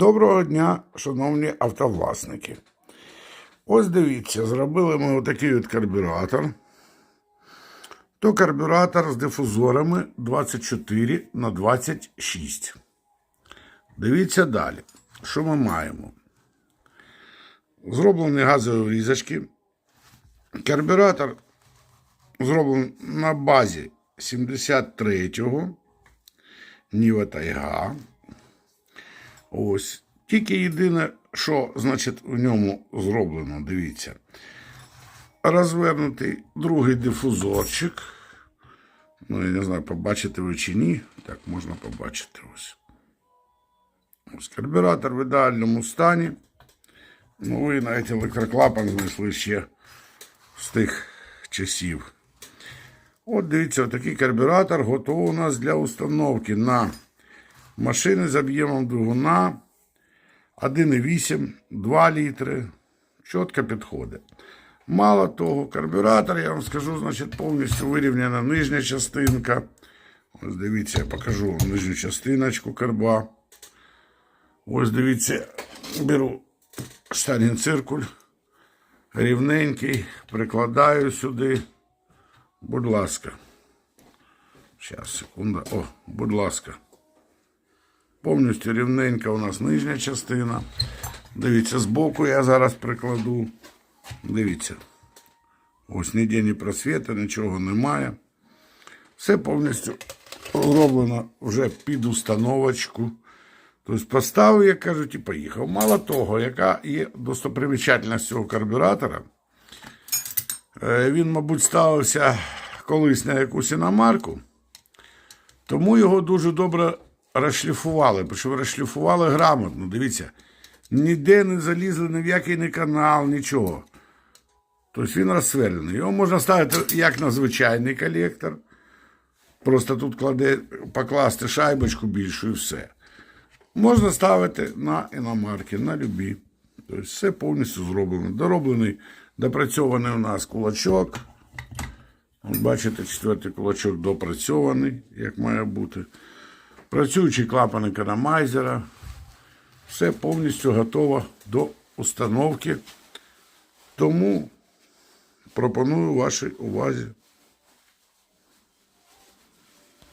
Доброго дня, шановні автовласники. Ось дивіться, зробили ми отакий от карбюратор. То карбюратор з дифузорами 24 на 26. Дивіться далі. Що ми маємо? Зроблені газові врізочки. Карбюратор зроблений на базі 73-го. Ніва Тайга. Ось. Тільки єдине, що, значить, в ньому зроблено, дивіться. Розвернутий другий дифузорчик. Ну, я не знаю, побачите ви чи ні. Так, можна побачити ось. Ось карбюратор в ідеальному стані. Ну, ви навіть електроклапан знайшли ще з тих часів. От дивіться, такий карбюратор готовий у нас для установки на машини з об'ємом двигуна 1,8, 2 літри. Чітко підходить. Мало того, карбюратор, я вам скажу, значить, повністю вирівняна нижня частинка. Ось дивіться, я покажу вам нижню частиночку карба. Ось дивіться, беру штангенциркуль рівненький, прикладаю сюди. Будь ласка. Зараз, секунда. О, будь ласка. Повністю рівненька у нас нижня частина. Дивіться, збоку я зараз прикладу. Дивіться. Ось ніде ні просвіта, нічого немає. Все повністю зроблено вже під установочку. Тобто поставив, як кажуть, і поїхав. Мало того, яка є достопримічательність цього карбюратора. Е, Він, мабуть, ставився колись на якусь іномарку, тому його дуже добре розшліфували, причому розшліфували грамотно. Дивіться, ніде не залізли ні в який не канал, нічого. Тобто він розсверлений. Його можна ставити як на звичайний колектор. Просто тут кладе, покласти шайбочку більшу і все. Можна ставити на іномарки, на любі. Тобто все повністю зроблено. Дороблений, допрацьований у нас кулачок. Бачите, четвертий кулачок допрацьований, як має бути. Працюючий клапан економайзера. Все повністю готово до установки. Тому пропоную вашій увазі